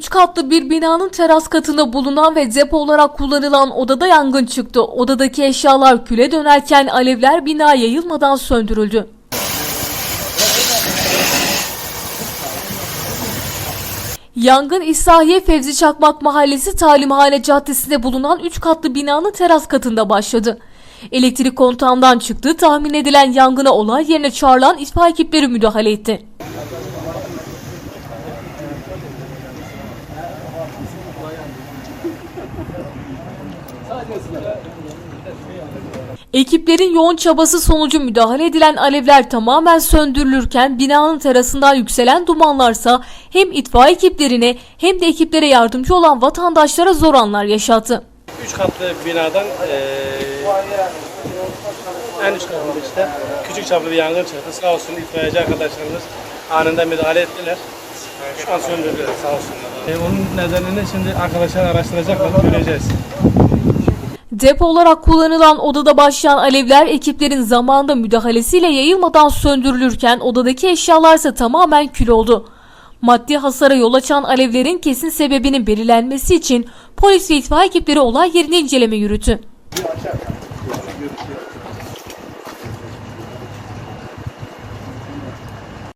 3 katlı bir binanın teras katında bulunan ve depo olarak kullanılan odada yangın çıktı. Odadaki eşyalar küle dönerken alevler bina yayılmadan söndürüldü. Yangın İslahiye Fevzi Çakmak Mahallesi Talimhane Caddesi'nde bulunan 3 katlı binanın teras katında başladı. Elektrik kontağından çıktığı tahmin edilen yangına olay yerine çağrılan itfaiye ekipleri müdahale etti. Ekiplerin yoğun çabası sonucu müdahale edilen alevler tamamen söndürülürken binanın terasından yükselen dumanlarsa hem itfaiye ekiplerine hem de ekiplere yardımcı olan vatandaşlara zor anlar yaşattı. Üç katlı binadan eee en üst katında işte küçük çaplı bir yangın çıktı. Sağ olsun itfaiyeci arkadaşlarımız anında müdahale ettiler. Şu an söndürdüler sağ olsunlar. E, onun nedenini şimdi arkadaşlar araştıracaklar, göreceğiz. Depo olarak kullanılan odada başlayan alevler ekiplerin zamanda müdahalesiyle yayılmadan söndürülürken odadaki eşyalar ise tamamen kül oldu. Maddi hasara yol açan alevlerin kesin sebebinin belirlenmesi için polis ve itfaiye ekipleri olay yerine inceleme yürüttü.